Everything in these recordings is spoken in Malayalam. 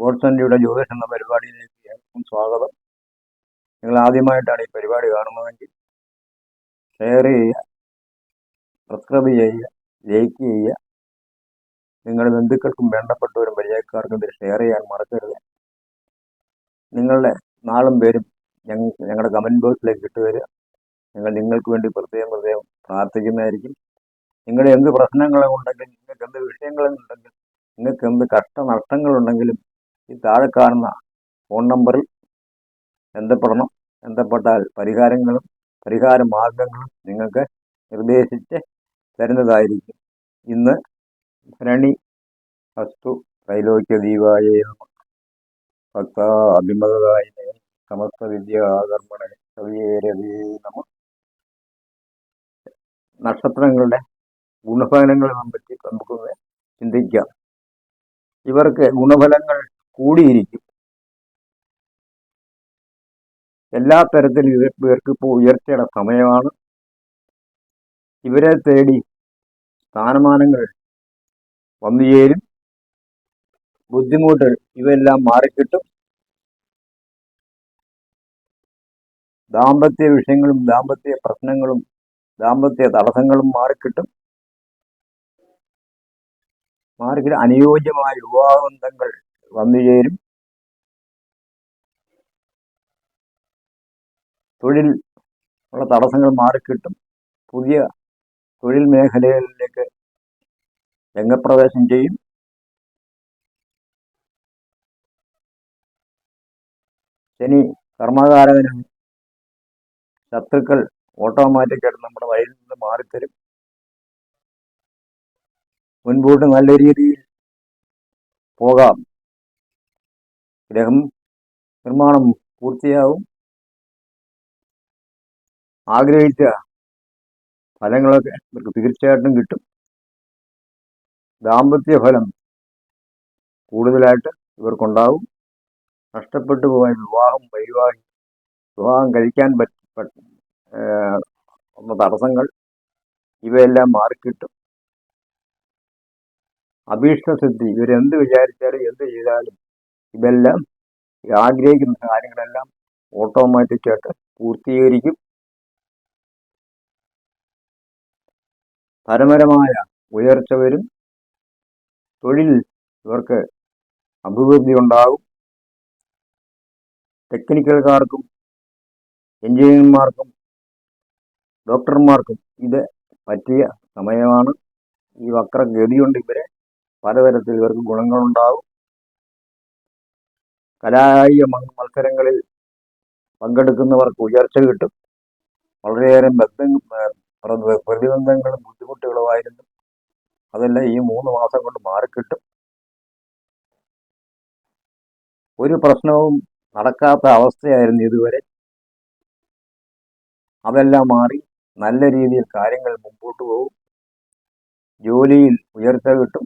ഗോഡ്സന്റിയുടെ ജ്യോതിഷ് എന്ന പരിപാടിയിലേക്ക് ഏവർക്കും സ്വാഗതം. നിങ്ങൾ ആദ്യമായിട്ടാണ് ഈ പരിപാടി കാണുന്നതെങ്കിൽ ഷെയർ ചെയ്യുക സബ്സ്ക്രൈബ് ചെയ്യുക ലൈക്ക് ചെയ്യുക. നിങ്ങളുടെ ബന്ധുക്കൾക്കും വേണ്ടപ്പെട്ടവരും പരിചയക്കാർക്കും ഇത് ഷെയർ ചെയ്യാൻ മറക്കരുത്. നിങ്ങളുടെ നാളും പേരും ഞങ്ങൾ ഞങ്ങളുടെ കമന്റ് ബോക്സിലേക്ക് ഇട്ട് തരിക. ഞങ്ങൾ നിങ്ങൾക്ക് വേണ്ടി പ്രത്യേകം പ്രത്യേകം പ്രാർത്ഥിക്കുന്നതായിരിക്കും. നിങ്ങളുടെ എന്ത് പ്രശ്നങ്ങളുണ്ടെങ്കിലും നിങ്ങൾക്ക് എന്ത് വിഷയങ്ങളുണ്ടെങ്കിലും നിങ്ങൾക്ക് എന്ത് കഷ്ടനഷ്ടങ്ങളുണ്ടെങ്കിലും ഈ താഴെ കാണുന്ന ഫോൺ നമ്പറിൽ ബന്ധപ്പെടണം. ബന്ധപ്പെട്ടാൽ പരിഹാരങ്ങളും പരിഹാര മാർഗങ്ങളും നിങ്ങൾക്ക് നിർദ്ദേശിച്ച് തരുന്നതായിരിക്കും. ഇന്ന് ഭരണി വസ്തു ത്രൈലോക്യ ദീപായ ഭക്ത സമസ്ത നമ. നക്ഷത്രങ്ങളുടെ ഗുണഫലങ്ങളെ പറ്റി നമുക്കൊന്ന് ചിന്തിക്കാം. ഇവർക്ക് ഗുണഫലങ്ങൾ കൂടിയിരിക്കും. എല്ലാ തരത്തിലും ഇവർ ഇവർക്ക് ഇപ്പോൾ ഉയർച്ചയുടെ സമയമാണ്. ഇവരെ തേടി സ്ഥാനമാനങ്ങൾ വന്നു ചേരും. ബുദ്ധിമുട്ട് ഇവയെല്ലാം മാറിക്കിട്ടും. ദാമ്പത്യ വിഷയങ്ങളും ദാമ്പത്യ പ്രശ്നങ്ങളും ദാമ്പത്യ തടസ്സങ്ങളും മാറിക്കിട്ടും. മാറിക്കിട്ടും അനുയോജ്യമായ വിവാഹബന്ധങ്ങൾ വന്നു ചേരും തൊഴിൽ ഉള്ള തടസ്സങ്ങൾ മാറിക്കിട്ടും. പുതിയ തൊഴിൽ മേഖലകളിലേക്ക് രംഗപ്രവേശം ചെയ്യും. ശനി കർമ്മകാരകനാണ് ശത്രുക്കൾ ഓട്ടോമാറ്റിക്കായിട്ട് നമ്മുടെ വഴിയിൽ നിന്ന് മാറിത്തരും. മുൻപോട്ട് നല്ല രീതിയിൽ പോകാം. ഗ്രഹം നിർമ്മാണം പൂർത്തിയാവും. ആഗ്രഹിച്ച ഫലങ്ങളൊക്കെ ഇവർക്ക് തീർച്ചയായിട്ടും കിട്ടും. ദാമ്പത്യ ഫലം കൂടുതലായിട്ട് ഇവർക്കുണ്ടാവും. നഷ്ടപ്പെട്ടു പോയ വിവാഹം വൈവാഹി വിവാഹം കഴിക്കാൻ പറ്റ പറ്റ- ഏഹ് ഉള്ള തടസ്സങ്ങൾ ഇവയെല്ലാം മാറിക്കിട്ടും. അഭീഷ്ടസിദ്ധി ഇവരെന്ത് വിചാരിച്ചാലും എന്ത് ചെയ്താലും ഇതെല്ലാം ആഗ്രഹിക്കുന്ന കാര്യങ്ങളെല്ലാം ഓട്ടോമാറ്റിക്കായിട്ട് പൂർത്തീകരിക്കും. പരമരമായ ഉയർച്ച വരും. തൊഴിൽ ഇവർക്ക് അഭിവൃദ്ധി ഉണ്ടാകും. ടെക്നിക്കൽക്കാർക്കും എഞ്ചിനീയർമാർക്കും ഡോക്ടർമാർക്കും ഇത് പറ്റിയ സമയമാണ്. ഈ വക്രഗതി കൊണ്ട് ഇവരെ പലതരത്തിൽ ഇവർക്ക് ഗുണങ്ങളുണ്ടാകും. കലാകായിക മ- മത്സരങ്ങളിൽ പങ്കെടുക്കുന്നവർക്ക് ഉയർച്ച കിട്ടും. വളരെയേറെ ബന്ധം ഏഹ് പ്ര- പ്രതിബന്ധങ്ങളും ബുദ്ധിമുട്ടുകളുമായിരുന്നു അതെല്ലാം ഈ മൂന്ന് മാസം കൊണ്ട് മാറിക്കിട്ടും. ഒരു പ്രശ്നവും നടക്കാത്ത അവസ്ഥയായിരുന്നു ഇതുവരെ. അതെല്ലാം മാറി നല്ല രീതിയിൽ കാര്യങ്ങൾ മുമ്പോട്ട് പോകും. ജോലിയിൽ ഉയർച്ച കിട്ടും.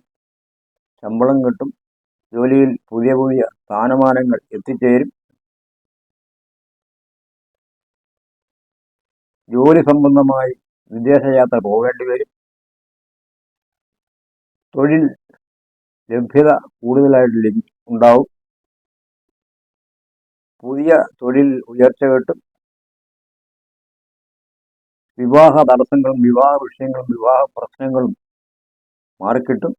ശമ്പളം കിട്ടും. ജോലിയിൽ പുതിയ പുതിയ സ്ഥാനമാനങ്ങൾ എത്തിച്ചേരും. ജോലി സംബന്ധമായി വിദേശയാത്ര പോകേണ്ടി വരും. തൊഴിൽ ലഭ്യത കൂടുതലായിട്ട് ഉണ്ടാവും. പുതിയ തൊഴിൽ ഉയർച്ച കിട്ടും. വിവാഹ തടസ്സങ്ങളും വിവാഹ വിഷയങ്ങളും വിവാഹ പ്രശ്നങ്ങളും മാറിക്കിട്ടും.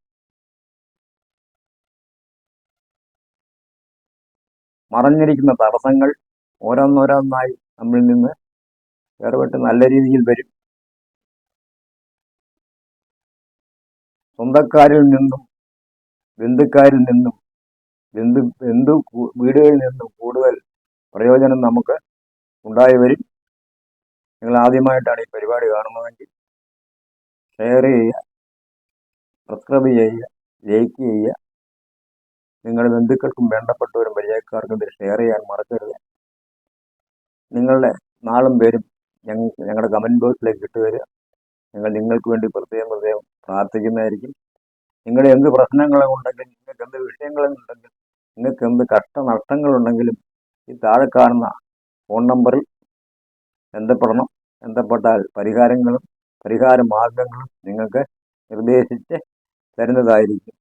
മറഞ്ഞിരിക്കുന്ന തടസ്സങ്ങൾ ഓരോന്നോരോന്നായി നമ്മിൽ നിന്ന് വേർപെട്ട് നല്ല രീതിയിൽ വരും. സ്വന്തക്കാരിൽ നിന്നും ബന്ധുക്കാരിൽ നിന്നും ബന്ധു ബന്ധു വീടുകളിൽ നിന്നും കൂടുതൽ പ്രയോജനം നമുക്ക് ഉണ്ടായി വരും. നിങ്ങൾ ആദ്യമായിട്ടാണ് ഈ പരിപാടി കാണുന്നതെങ്കിൽ ഷെയർ ചെയ്യുക സബ്സ്ക്രൈബ് ചെയ്യുക ലൈക്ക് ചെയ്യുക നിങ്ങളുടെ ബന്ധുക്കൾക്കും വേണ്ടപ്പെട്ടവരും പരിചയക്കാർക്കും ഇത് ഷെയർ ചെയ്യാൻ മറക്കരുത്. നിങ്ങളുടെ നാളും പേരും ഞങ്ങൾ ഞങ്ങളുടെ കമന്റ് ബോക്സിലേക്ക് ഇട്ട് തരിക. ഞങ്ങൾ നിങ്ങൾക്ക് വേണ്ടി പ്രത്യേകം പ്രത്യേകം പ്രാർത്ഥിക്കുന്നതായിരിക്കും. നിങ്ങളുടെ എന്ത് പ്രശ്നങ്ങളും പ്രശ്നങ്ങളുണ്ടെങ്കിലും നിങ്ങൾക്ക് എന്ത് വിഷയങ്ങളുണ്ടെങ്കിലും നിങ്ങൾക്ക് എന്ത് കഷ്ടനഷ്ടങ്ങളുണ്ടെങ്കിലും ഈ താഴെ കാണുന്ന ഫോൺ നമ്പറിൽ ബന്ധപ്പെടണം. ബന്ധപ്പെട്ടാൽ പരിഹാരങ്ങളും പരിഹാര മാർഗങ്ങളും നിങ്ങൾക്ക് നിർദ്ദേശിച്ച് തരുന്നതായിരിക്കും.